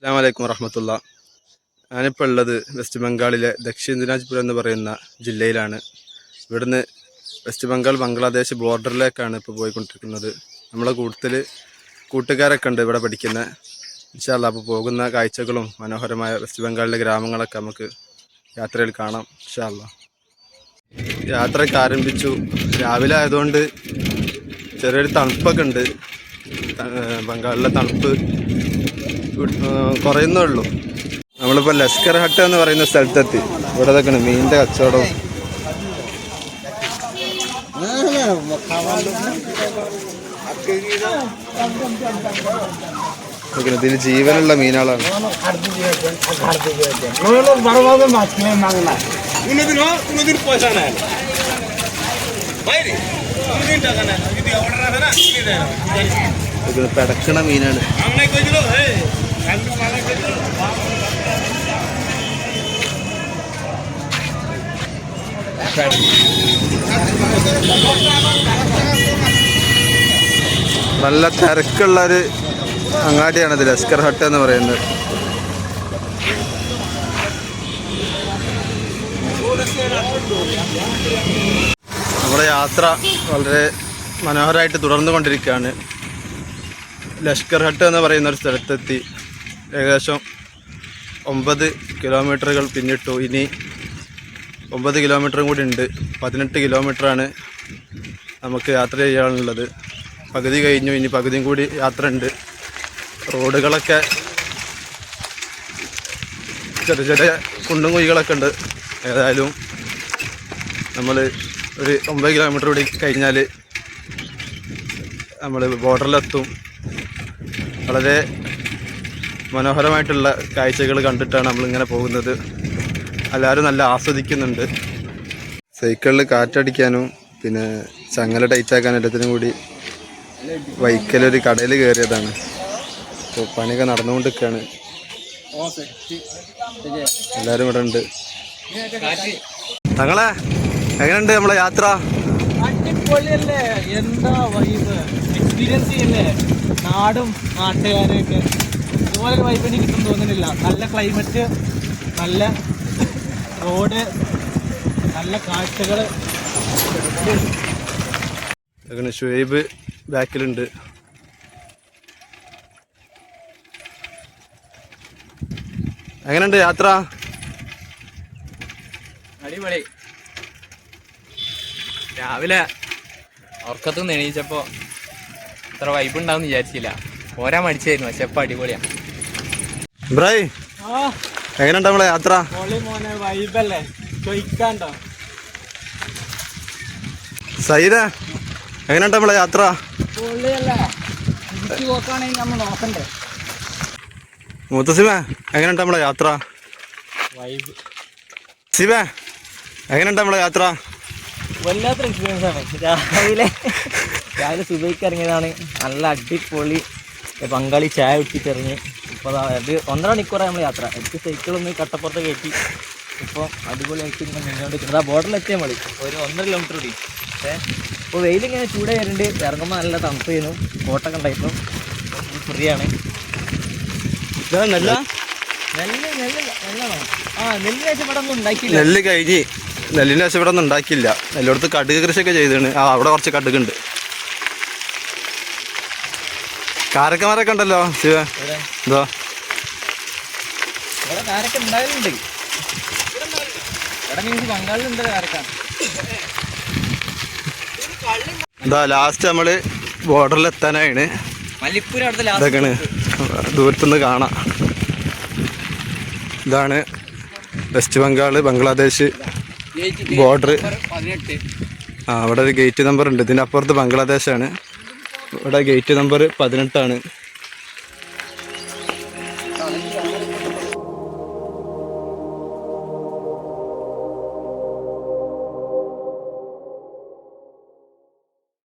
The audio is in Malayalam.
അസ്സാം വലൈക്കും വറഹമത്തുള്ള. ഞാനിപ്പോൾ ഉള്ളത് വെസ്റ്റ് ബംഗാളിലെ ദക്ഷിണ ദിനാജ്പുരം എന്ന് പറയുന്ന ജില്ലയിലാണ്. ഇവിടുന്ന് വെസ്റ്റ് ബംഗാൾ ബംഗ്ലാദേശ് ബോർഡറിലേക്കാണ് ഇപ്പോൾ പോയിക്കൊണ്ടിരിക്കുന്നത്. നമ്മളെ കൂട്ടത്തിൽ കൂട്ടുകാരൊക്കെ ഉണ്ട് ഇവിടെ പഠിക്കുന്ന. ഇൻഷാല്ല അപ്പോൾ പോകുന്ന കാഴ്ചകളും മനോഹരമായ വെസ്റ്റ് ബംഗാളിലെ ഗ്രാമങ്ങളൊക്കെ നമുക്ക് യാത്രയിൽ കാണാം ഇൻഷാല്ല യാത്രയൊക്കെ ആരംഭിച്ചു. രാവിലെ ആയതുകൊണ്ട് ചെറിയൊരു തണുപ്പൊക്കെ ഉണ്ട്. ബംഗാളിലെ തണുപ്പ് കുറയുന്നേ ഉള്ളൂ നമ്മളിപ്പോൾ ലഷ്കർ ഹട്ട് എന്ന് പറയുന്ന സ്ഥലത്തെത്തി. ഇവിടെ നിൽക്കണം മീനിന്റെ കച്ചവടവും ഇതിന് ജീവനുള്ള മീനുകളാണ്. പെടക്കണ മീനാണ്. നല്ല തിരക്കുള്ള ഒരു അങ്ങാടിയാണിത് ലസ്കർ ഹട്ട് എന്ന് പറയുന്നത്. നമ്മുടെ യാത്ര വളരെ മനോഹരമായിട്ട് തുടർന്നു കൊണ്ടിരിക്കുകയാണ് ലഷ്കർ ഹട്ട് എന്ന് പറയുന്ന ഒരു സ്ഥലത്തെത്തി. ഏകദേശം ഒമ്പത് കിലോമീറ്ററുകൾ പിന്നിട്ടു. ഇനി ഒമ്പത് കിലോമീറ്ററും കൂടി ഉണ്ട്. പതിനെട്ട് കിലോമീറ്ററാണ് നമുക്ക് യാത്ര ചെയ്യാനുള്ളത്. പകുതി കഴിഞ്ഞു. ഇനി പകുതിയും കൂടി യാത്ര ഉണ്ട്. റോഡുകളൊക്കെ ചെറിയ ചെറിയ കുണ്ടും കുഴികളൊക്കെ ഉണ്ട്. ഏതായാലും നമ്മൾ ഒരു ഒമ്പത് കിലോമീറ്റർ കൂടി കഴിഞ്ഞാൽ നമ്മൾ ബോർഡറിലെത്തും വളരെ മനോഹരമായിട്ടുള്ള കാഴ്ചകൾ കണ്ടിട്ടാണ് നമ്മളിങ്ങനെ പോകുന്നത്. എല്ലാവരും നല്ല ആസ്വദിക്കുന്നുണ്ട്. സൈക്കിളിൽ കാറ്റടിക്കാനും പിന്നെ ചങ്ങല ടൈറ്റാക്കാനും എല്ലാത്തിനും കൂടി വൈക്കലൊരു കടയിൽ കയറിയതാണ് അപ്പോൾ പണിയൊക്കെ നടന്നുകൊണ്ടിരിക്കുകയാണ്. എല്ലാവരും ഇവിടെ ഉണ്ട്. തങ്ങളെ എങ്ങനെയുണ്ട് നമ്മളെ യാത്ര? അടിപൊളിയല്ലേ? എന്താ വൈബ് എക്സ്പീരിയൻസ് ചെയ്യല്ലേ? നാടും നാട്ടുകാരെയൊക്കെ. ഇതുപോലെ ഒരു വൈബ് എനിക്ക് കിട്ടും തോന്നുന്നില്ല. നല്ല ക്ലൈമറ്റ് നല്ല റോഡ് നല്ല കാഴ്ചകൾ അങ്ങനെ ഷുഹൈബ് ബാക്കിലുണ്ട്. എങ്ങനെയുണ്ട് യാത്ര? അടിപൊളി. രാവിലെ ഉറക്കത്തുനിന്ന് എണീച്ചപ്പോ ഇത്ര വൈബ് ഉണ്ടാവും വിചാരിച്ചില്ല. പോരാൻ മടിച്ചായിരുന്നു പക്ഷെ അപ്പൊ അടിപൊളിയാ. ബ്രായ് ആ. എങ്ങനെയുണ്ട് നമ്മളെ യാത്ര? വൈബല്ലേ ചോദിക്കാണ്ടോ? സൈദ എങ്ങനെയുണ്ട് നമ്മളെ യാത്ര? മുത്തസിമ എങ്ങനെയുണ്ട് നമ്മളെ യാത്ര? സിബ എങ്ങനെയുണ്ട് നമ്മളെ യാത്ര? വല്ലാത്ത എക്സ്പീരിയൻസ് ആണ്. രാവിലെ രാവിലെ സുബൈക്ക് ഇറങ്ങിയതാണ്. നല്ല അടിപൊളി പങ്കാളി ചായ കുടിച്ചിട്ടിറങ്ങി ഇപ്പോൾ അത് ഒന്നര മണിക്കൂറാണ് നമ്മൾ യാത്ര. എനിക്ക് സൈക്കിളൊന്ന് കട്ടപ്പുറത്ത് കയറ്റി ഇപ്പോൾ അടിപൊളിയായിട്ട് ഇങ്ങനെ മുന്നോട്ട് ആ ബോർഡറിലെത്തിയ മതി ഒരു ഒന്നര കിലോമീറ്റർ കൂടി. പക്ഷേ ഇപ്പോൾ വെയിലിങ്ങനെ ചൂടായി വരുന്നുണ്ട് ഇറങ്ങുമ്പോൾ നല്ല തണുപ്പ് ചെയ്യുന്നു ഫോട്ടോ ഉണ്ടായിരുന്നു ഫ്രീ ആണ് നെല്ല. നെല്ല് നെല്ല് നെല്ലാണോ? ആ നെല്ല് ശേഷം ഇവിടെ ഒന്നും ഉണ്ടാക്കിയില്ല. നെല്ല് കഴിഞ്ഞ് നെല്ലിന്റെ ശേഷം ഇവിടെ ഒന്നും ഉണ്ടാക്കില്ല എല്ലായിടത്തും കടുക് കൃഷിയൊക്കെ ചെയ്താണ് ആ അവിടെ കുറച്ച് കടുകുണ്ട്. കാരക്കമാരൊക്കെ ഉണ്ടല്ലോ ശിവ. എന്തോ? കാരക്ക ബംഗാളിലുണ്ട് കാരക്ക. എന്താ ലാസ്റ്റ് നമ്മൾ ബോർഡറിൽ എത്താനാണ് ഇതൊക്കെയാണ്. ദൂരത്തുനിന്ന് കാണാം. ഇതാണ് വെസ്റ്റ് ബംഗാൾ ബംഗ്ലാദേശ് ബോർഡർ ആ അവിടെ ഒരു ഗേറ്റ് നമ്പർ ഉണ്ട്. ഇതിന്റെ അപ്പുറത്ത് ബംഗ്ലാദേശാണ് ഇവിടെ ഗേറ്റ് നമ്പർ പതിനെട്ടാണ്.